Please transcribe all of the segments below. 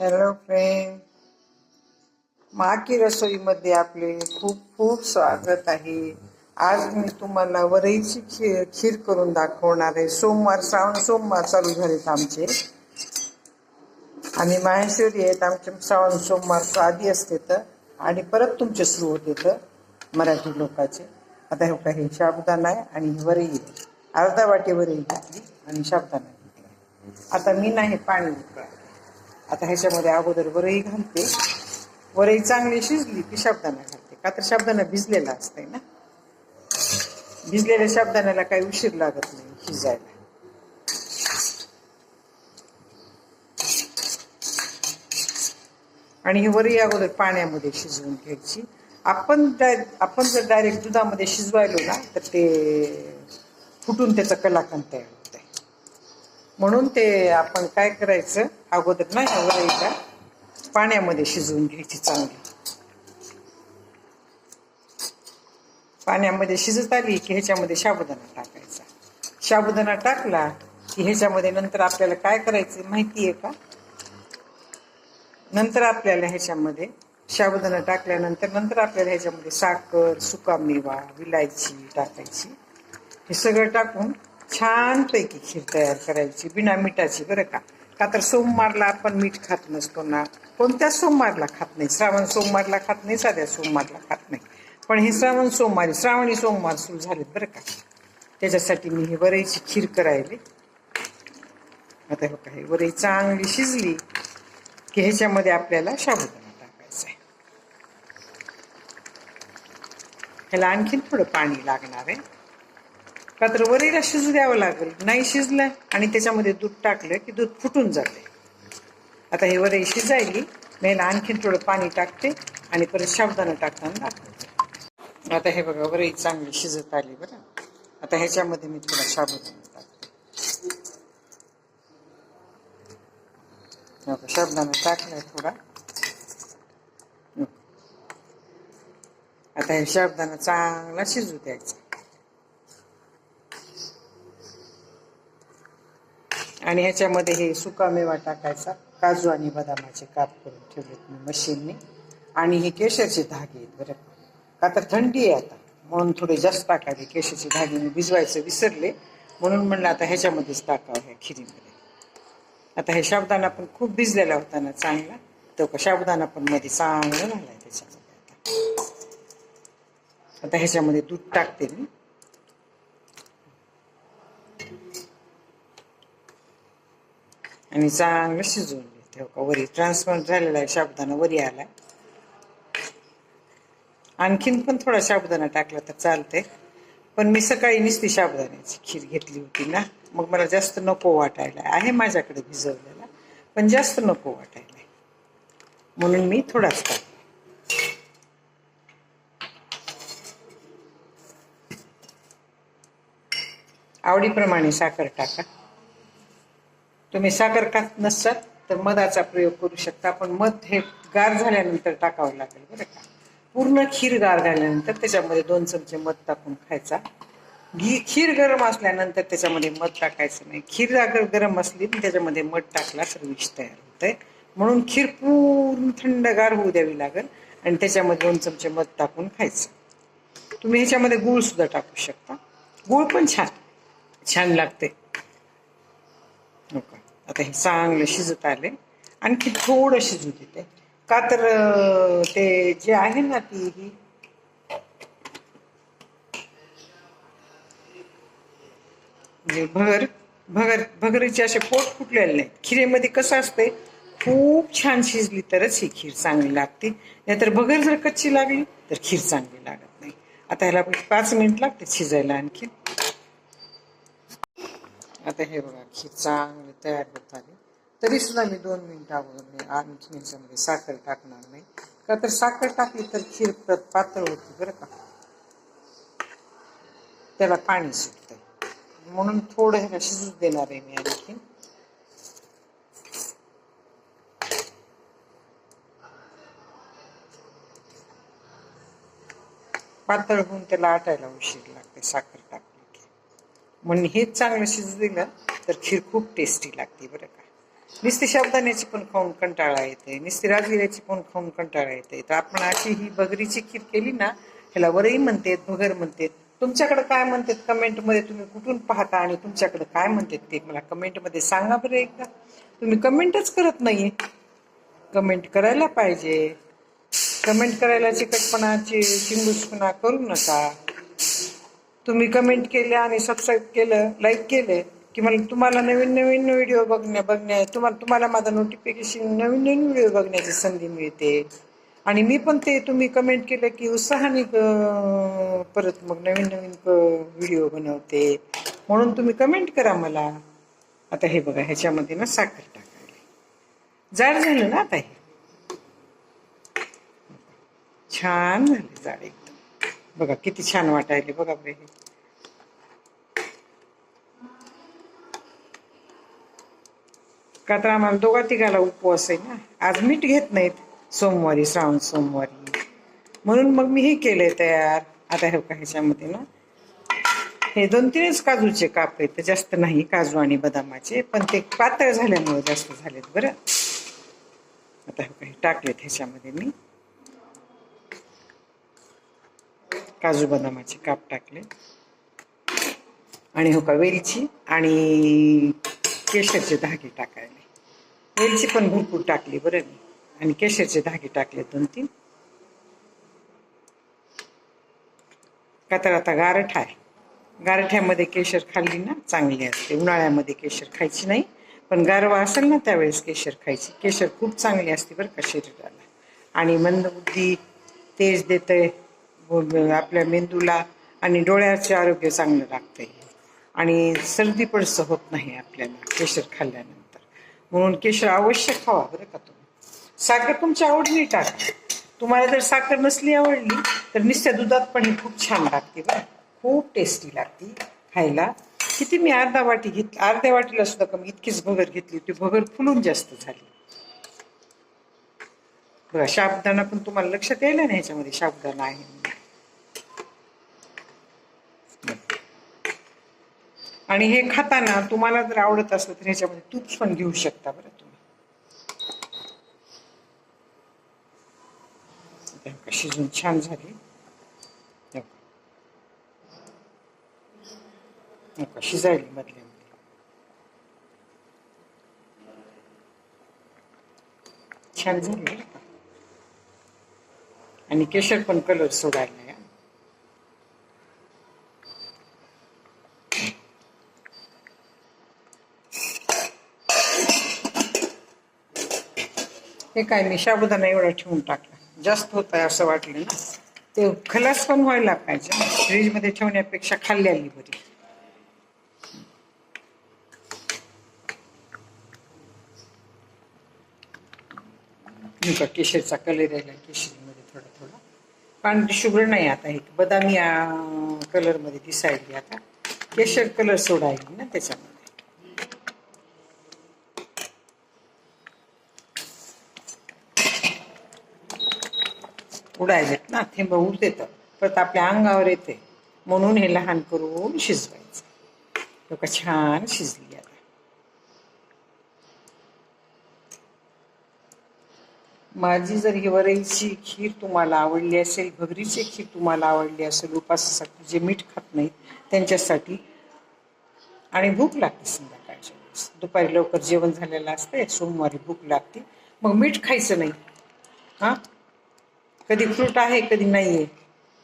Hello friend माकी रसोईमध्ये आपले खूप खूप स्वागत आहे. आज मी तुम्हाला वरईची खीर खीर करून दाखवणार आहे. सोमवार श्रावण सोमवार चालू झालेत आमचे. आणि माहेश्वरी आहेत आमचे श्रावण सोमवार आधी असते तर. आणि परत तुमचे सुरू होते तर मराठी लोकांचे. आता हे काही शाबुदाना आहे आणि ही वरई आहे. अर्धा वाटी वरई घेतली आणि शाबदाना घेतला. आता मी नाही पाणी घेतलं. आता ह्याच्यामध्ये अगोदर वरई घालते. वरई चांगली शिजली की शाबदाना घालते. का तर शाबदाना भिजलेला असतंय ना? भिजलेल्या शाबदाण्याला काही उशीर लागत नाही शिजायला. आणि ही वरई अगोदर पाण्यामध्ये शिजवून घ्यायची. आपण डाय- आपण जर डायरेक्ट दुधामध्ये शिजवायलो ना तर ते फुटून त्याचा कलाकंद तयार होत आहे म्हणून ते आपण काय करायचं अगोदर ना ह्या वरईला पाण्यामध्ये शिजवून घ्यायची चांगली. पाण्यामध्ये शिजत आली की ह्याच्यामध्ये साबुदाणा टाकायचा. साबुदाणा टाकला की ह्याच्यामध्ये नंतर आपल्याला काय करायचं माहिती आहे का? नंतर आपल्याला ह्याच्यामध्ये साबुदाणा टाकल्यानंतर नंतर आपल्याला ह्याच्यामध्ये साखर सुका मेवा विलायची टाकायची. हे सगळं टाकून छानपैकी खीर तयार करायची. बिना मिठाची बरं का? का तर सोमवारला आपण मीठ खात नसतो ना. कोणत्या सोमवारला खात नाही? श्रावण सोमवारला खात नाही साध्या सोमवारला खात नाही. पण हे श्रावण सोमवारी श्रावणी सोमवार सुरू झालेत बरं का. त्याच्यासाठी मी हे वरईची खीर करायली. आता हे काही वरई चांगली शिजली की ह्याच्यामध्ये आपल्याला साबुदाणा टाकायचा आहे. ह्याला आणखीन थोडं पाणी लागणार आहे. का तर वरीला शिजू द्यावं लागेल. नाही शिजलं आणि त्याच्यामध्ये दूध टाकलं की दूध फुटून जाते. आता हे वरई शिजायली. मी आणखीन थोडं पाणी टाकते आणि परत साबुदाणा टाकताना दाखवते. आता हे बघा वरई चांगली शिजत आली बरं. आता ह्याच्यामध्ये मी थोडा साबुदाणा टाकते. शब्दानं टाकलाय थोडा. आता हे साबुदाणा चांगला शिजू द्यायचा. आणि ह्याच्यामध्ये हे सुकामेवा टाकायचा काजू आणि बदामाचे काप करून ठेवलेत मी मशीनने. आणि हे केशाचे धागे आहेत बरं का. का तर थंडी आहे आता. म्हणून थोडे जास्त टाकावे. केशरचे धागे मी भिजवायचं विसरले. म्हणून म्हणलं आता ह्याच्यामध्येच टाकावं ह्या खिरीमध्ये. आता हे शाबदाना पण खूप भिजलेला होता ना चांगला. तो का शाबदाना पण मध्ये चांगला आहे त्याच्यामध्ये आता. आता ह्याच्यामध्ये दूध टाकते मी. आणि चांगलं शिजवून घेते हो का? वरी ट्रान्सफर झालेला आहे शाबुदाना वरी आला. आणखीन पण थोडा शाबुदाना टाकला तर चालते पण मी सकाळी नुसती शाबुदाण्याची खीर घेतली होती ना मग मला जास्त नको वाटायला. आहे माझ्याकडे भिजवलेला पण जास्त नको वाटायला. म्हणून मी थोडाच टाकला. आवडीप्रमाणे साखर टाका. तुम्ही साखर खात नसतात तर मधाचा प्रयोग करू शकता. पण मध हे गार झाल्यानंतर टाकावं लागेल बरं का. पूर्ण खीर गार झाल्यानंतर त्याच्यामध्ये दोन चमचे मध टाकून खायचा. घी खीर गरम असल्यानंतर त्याच्यामध्ये मध टाकायचं नाही. खीर अगर गरम असली तर त्याच्यामध्ये मध टाकला तर विष तयार होतंय. म्हणून खीर पूर्ण थंडगार होऊ द्यावी लागेल आणि त्याच्यामध्ये दोन चमचे मध टाकून खायचं. तुम्ही ह्याच्यामध्ये गूळ सुद्धा टाकू शकता. गूळ पण छान छान लागते नको. आता हे चांगलं शिजत आले. आणखी थोडं शिजू देते का तर ते जे आहे ना ती ही. म्हणजे भगर भगर भगरीचे असे पोट फुटलेले नाहीत. खिरेमध्ये कसं असते खूप छान शिजली तरच ही खीर चांगली लागते. नाहीतर भगर जर कच्ची लागली तर खीर चांगली लागत नाही. आता ह्याला पाच मिनिट लागते शिजायला आणखी. आता हे बघा खीर चांगली तयार होत आली. तरी सुद्धा मी दोन मिनिटं अगोदर मी आणखी मिनिटामध्ये साखर टाकणार नाही. का तर साखर टाकली तर खीर परत पातळ होती बरं का. त्याला पाणी सुटतंय. म्हणून थोडं ह्याला शिजूच देणार आहे मी आणखी पातळ होऊन त्याला आटायला उशीर लागते साखर टाक म्हणून हेच चांगलं शिजू दिलं तर खीर खूप टेस्टी लागते बरं का. नुसती शाबदाण्याची पण खाऊन कंटाळा येते नुसती राजगिऱ्याची पण खाऊन कंटाळा येते तर आपण अशी ही बगरीची खीर केली ना ह्याला वरई म्हणतात भगर म्हणतात. तुमच्याकडे काय म्हणतात कमेंटमध्ये तुम्ही कुठून पाहता आणि तुमच्याकडे काय म्हणतात ते मला कमेंटमध्ये सांगा बरं एकदा. तुम्ही कमेंटच करत नाही कमेंट करायला पाहिजे. कमेंट करायला चिकटपणाची चिंगूसपणा करू नका. तुम्ही कमेंट केल्या आणि सबस्क्राईब केलं लाईक केले की मला तुम्हाला नवीन नवीन व्हिडिओ बघण्या बघण्या तुम्हाला तुम्हाला माझा नोटिफिकेशन नवीन नवीन व्हिडिओ बघण्याची संधी मिळते. आणि मी पण ते तुम्ही कमेंट केलं की उत्साहाने परत मग नवीन नवीन व्हिडिओ बनवते. म्हणून तुम्ही कमेंट करा मला. आता हे बघा ह्याच्यामध्ये ना साखर टाकायला जाड झालं ना आता हे? छान झालं जाड बघा किती छान वाटायले बघा बरं हे का तर आम्हाला दोघा तिघाला उपवास आहे ना? आज मीठ घेत नाहीत सोमवारी श्रावण सोमवारी. म्हणून मग मी हे केलंय तयार. आता हे का ह्याच्यामध्ये ना. हे दोन तीनच काजूचे काप आहेत जास्त नाही काजू आणि बदामाचे. पण ते पातळ झाल्यामुळे जास्त झालेत बरं. आता हे काही टाकलेत ह्याच्यामध्ये मी. काजू बदामाचे काप टाकले. आणि हो का वेलची आणि केशरचे धागे टाकायले. वेलची पण भरपूर टाकली बरं मी. आणि केशरचे धागे टाकले दोन तीन. का तर आता गारठ आहे. गारठ्यामध्ये केशर खाल्ली ना चांगली असते उन्हाळ्यामध्ये केशर खायची नाही. पण गारवा असेल ना त्यावेळेस केशर खायची. केशर खूप चांगली असते बरं का शरीराला. आणि मंदबुद्धी तेज देते आपल्या मेंदूला आणि डोळ्याचे आरोग्य चांगलं लागतं आणि सर्दी पण होत नाही आपल्याला केशर खाल्ल्यानंतर. म्हणून केशर अवश्य खावा बरं का तुम्ही. साखर तुमच्या आवडीने टाका. तुम्हाला जर साखर नसली आवडली तर नुसत्या दुधात पण ही खूप छान लागते बरं. खूप टेस्टी लागते खायला. किती मी अर्धा वाटी घेत अर्ध्या वाटीला सुद्धा कमी इतकीच भगर घेतली होती. भगर फुलून जास्त झाली. बघा साबुदाणा पण तुम्हाला लक्षात यायला ना ह्याच्यामध्ये साबुदाणा आहे म्हणून. आणि हे खाताना तुम्हाला जर आवडत असलं तर ह्याच्यामध्ये तूप पण घेऊ शकता बरं तुम्ही. शिजून छान झाली. शिजायली मधल्या छान झाली आणि केशर पण कलर सोडायला नाही हे काय मी साबुदाणा एवढा ठेवून टाकला. जास्त होत आहे असं वाटलं ना. ते खलास पण व्हायला पाहिजे फ्रीजमध्ये ठेवण्यापेक्षा खाल्ली आली बरी. हे बघ, केशरचा कलर यायला केशरीमध्ये थोडा थोडा. पांढरी शुभ्र नाही आता हे. बदामी कलरमध्ये दिसायली आता. केशर कलर सोडायली ना त्याच्यामध्ये. उडायलेत ना थेंब उडते देतं. परत आपल्या अंगावर येते. म्हणून हे लहान करून शिजवायचं. लोक छान शिजली आता. माझी जर ही वरईची खीर तुम्हाला आवडली असेल भगरीची खीर तुम्हाला आवडली असेल उपासासाठी जे मीठ खात नाहीत त्यांच्यासाठी आणि भूक लागते संध्याकाळच्या वेळेस. दुपारी लवकर जेवण झालेलं असते सोमवारी भूक लागते. मग मीठ खायचं नाही. हां? कधी फ्रूट आहे कधी नाही आहे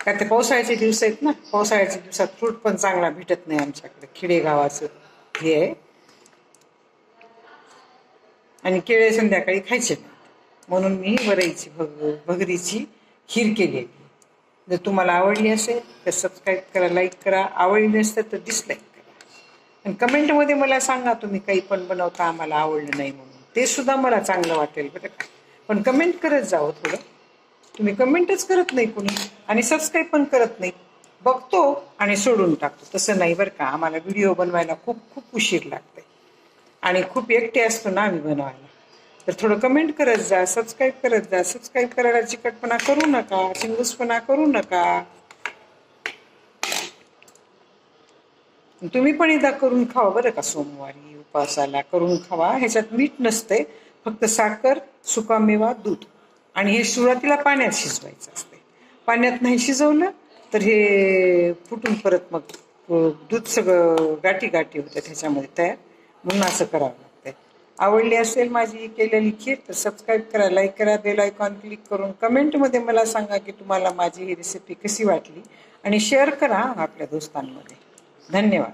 का ते पावसाळ्याचे दिवस आहेत ना पावसाळ्याच्या दिवसात फ्रूट पण चांगला भेटत नाही आमच्याकडे. खेडेगावाचं हे आहे. आणि केळे संध्याकाळी खायचे नाहीत. म्हणून मी वरईची भग भगरीची खीर केलेली. जर तुम्हाला आवडली असेल तर सबस्क्राईब करा लाईक करा. आवडली नसतं तर डिसलाईक करा. आणि कमेंटमध्ये मला सांगा तुम्ही काही पण बनवता आम्हाला आवडलं नाही म्हणून. ते सुद्धा मला चांगलं वाटेल बरं का. पण कमेंट करत जावं थोडं. तुम्ही कमेंटच करत नाही कोणी. आणि सबस्क्राईब पण करत नाही. बघतो आणि सोडून टाकतो. तसं नाही बरं का. आम्हाला व्हिडिओ बनवायला खूप खूप उशीर लागते आणि खूप एकटे असतो ना आम्ही बनवायला. तर थोडं कमेंट करत जा सबस्क्राईब करत जा. सबस्क्राईब करायला चिकटपणा करू नका. चिंगूसपणा करू नका. तुम्ही पण एकदा करून खावा बरं का सोमवारी उपवासाला करून खावा. ह्याच्यात मीठ नसते फक्त साखर सुकामेवा दूध. आणि हे सुरुवातीला पाण्यात शिजवायचं असते पाण्यात नाही शिजवलं तर हे फुटून परत मग दूध सगळं गाठी गाठी होतं त्याच्यामध्ये तयार. म्हणून असं करावं लागतंय. आवडली असेल माझी केलेली खीर तर सबस्क्राईब करा लाईक करा बेल आयकॉन क्लिक करून कमेंटमध्ये मला सांगा की तुम्हाला माझी ही रेसिपी कशी वाटली. आणि शेअर करा आपल्या दोस्तांमध्ये. धन्यवाद.